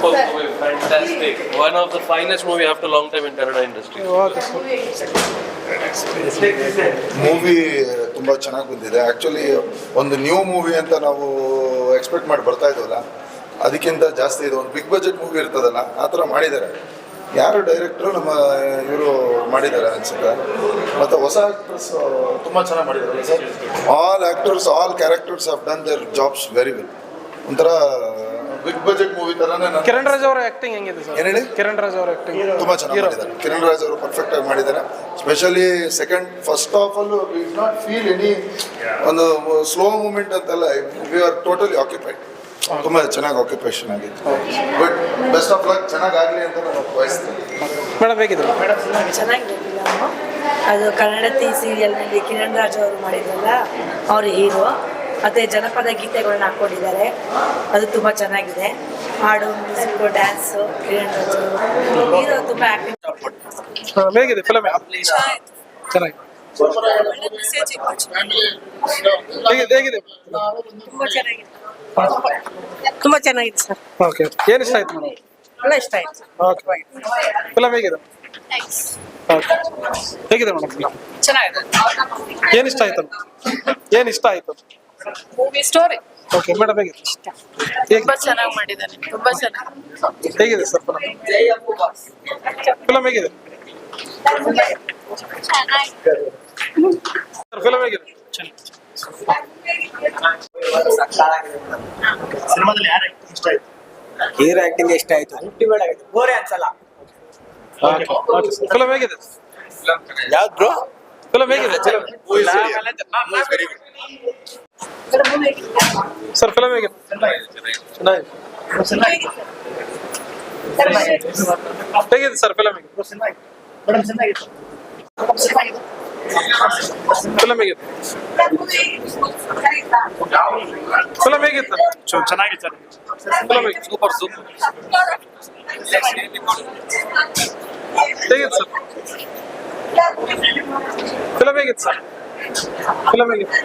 Super movie, fantastic. One of the finest movie after long time in Kannada industry. Movie ತುಂಬ ಚೆನ್ನಾಗಿ ಬಂದಿದೆ. Actually ಒಂದು new movie ಅಂತ ನಾವು ಎಕ್ಸ್ಪೆಕ್ಟ್ ಮಾಡಿ ಬರ್ತಾ ಇದ್ದೀವಲ್ಲ ಅದಕ್ಕಿಂತ ಜಾಸ್ತಿ ಇದು ಒಂದು ಬಿಗ್ ಬಜೆಟ್ ಮೂವಿ ಇರ್ತದಲ್ಲ ಆ ಥರ ಮಾಡಿದ್ದಾರೆ. ಯಾರು ಡೈರೆಕ್ಟ್ರು ನಮ್ಮ ಇವರು ಮಾಡಿದ್ದಾರೆ ಅನ್ಸುತ್ತೆ. ಮತ್ತು ಹೊಸ ಆ್ಯಕ್ಟರ್ಸ್ ತುಂಬ ಚೆನ್ನಾಗಿ ಮಾಡಿದ್ದಾರೆ. Sir all actors all characters have done their jobs very well ಒಂಥರ ಬಿಗ್ ಬಜೆಟ್ ಮೂವಿ ತರನೇ ನಾನು ಕಿರಣ್ ರಾಜ್ ಅವರ ಆಕ್ಟಿಂಗ್ ಹೆಂಗಿದೆ ಸರ್? ಏನ್ ಹೇಳಿ? ಕಿರಣ್ ರಾಜ್ ಅವರ ಆಕ್ಟಿಂಗ್ ತುಂಬಾ ಚೆನ್ನಾಗಿ ಮಾಡಿದ್ದಾರೆ. ಕಿರಣ್ ರಾಜ್ ಅವರು ಪರ್ಫೆಕ್ಟ್ ಆಗಿ ಮಾಡಿದ್ದಾರೆ. ಸ್ಪೆಷಲಿ ಸೆಕೆಂಡ್ ಫಸ್ಟ್ ಆಫ್ ಅಲ್ಲೂ ವಿ ನಾಟ್ ಫೀಲ್ ಎನಿ ಒಂದು ಸ್ಲೋ ಮೂಮೆಂಟ್ ಅಂತೆಲ್ಲ ವಿ ಆರ್ ಟೋಟಲಿ ಆಕ್ಯುಪೈಡ್ ತುಂಬಾ ಚೆನ್ನಾಗಿ ಆಕ್ಯುಪೇಷನ್ ಆಗಿತ್ತು. ಬಟ್ ಬೆಸ್ಟ್ ಆಫ್ ಲಕ್ ಚೆನ್ನಾಗಿ ಆಗಲಿ ಅಂತ ನಾನು ಬಯಸ್ತೇನೆ ಮೇಡಮ್ ಹೇಗಿದೆ ಚೆನ್ನಾಗಿದೆ ಅದು ಕನ್ನಡತಿ ಸೀರಿಯಲ್ನಲ್ಲಿ ಕಿರಣ್ ರಾಜ್ ಅವರು ಮಾಡಿದ್ರಲ್ಲ ಅವ್ರ ಹೀರೋ. ಮತ್ತು ಜನಪದ ಗೀತೆಗಳನ್ನ ಹಾಕೊಂಡಿದ್ದಾರೆ. ಅದು ತುಂಬಾ ಚೆನ್ನಾಗಿದೆ. ಹಾಡು ಮ್ಯೂಸಿಕ್ ಡ್ಯಾನ್ಸ್ ಹೀರೋ ತುಂಬ ತುಂಬ ಚೆನ್ನಾಗಿದೆ. ತುಂಬ ಚೆನ್ನಾಗಿದೆ ಸರ್. ಓಕೆ. ಏನು ಇಷ್ಟ ಆಯ್ತು? ಎಲ್ಲ ಇಷ್ಟ ಆಯ್ತು. ಓಕೆ. ಫಿಲಮ್ ಹೇಗಿದೆ? ಓಕೆ. ಹೇಗಿದೆ ಮೇಡಮ್ ಫಿಲಮ್ ಚೆನ್ನಾಗಿದೆ. ಏನು ಇಷ್ಟ ಆಯ್ತು? ಏನು ಇಷ್ಟ ಆಯ್ತು? ಮೂವಿ ಸ್ಟೋರಿ ಓಕೆ ಮೇಡಮ್ ಹೇಗಿದೆ ಹೇಗೆ ತುಂಬಾ ಚೆನ್ನಾಗಿ ಮಾಡಿದ್ದಾನೆ ತುಂಬಾ ಚೆನ್ನಾಗಿ. ಹೇಗಿದೆ ಸರ್ ಫಿಲಮ್ ಫಿಲಮ್ ಹೇಗಿದೆ? ಸರ್ ಫಿಲಮ್ ಹೇಗಿದೆ? ಸಿನಿಮಾದಲ್ಲಿ ಯಾರು ಆಕ್ಟಿಂಗ್ ಇಷ್ಟ ಆಯ್ತು? ಹೀರೋ ಆಕ್ಟಿಂಗ್ ಇಷ್ಟ ಆಯ್ತು. ಅಲ್ಟಿಮೇಟ್ ಆಗಿದೆ. ಬೋರೆ ಅನ್ಸಲ್ಲ. ಫಿಲಮ್ ಹೇಗಿದೆ? ಯಾವ್ದು ಬ್ರೋ ಫಿಲಮ್ ಹೇಗಿದೆ? ಸರ್ ಫಿಲಮ್ ಹೇಗಿದೆ ಚೆನ್ನಾಗಿದೆ ಹೇಗಿದೆ ಸರ್ ಫಿಲಮ್ ಹೇಗಿದೆ ಮೇಡಮ್ ಚೆನ್ನಾಗಿತ್ತು ಫಿಲಮ್ ಹೇಗಿದೆ ಫಿಲಮ್ ಹೇಗಿತ್ತು ಚೆನ್ನಾಗಿತ್ತು ಫಿಲಮ್ ಹೇಗಿದೆ ಸೂಪರ್ ಸೂಪರ್ ಹೇಗಿತ್ತು ಸರ್ ಫಿಲಮ್ ಹೇಗಿತ್ತು ಸರ್ ಫಿಲಮ್ ಹೇಗಿತ್ತು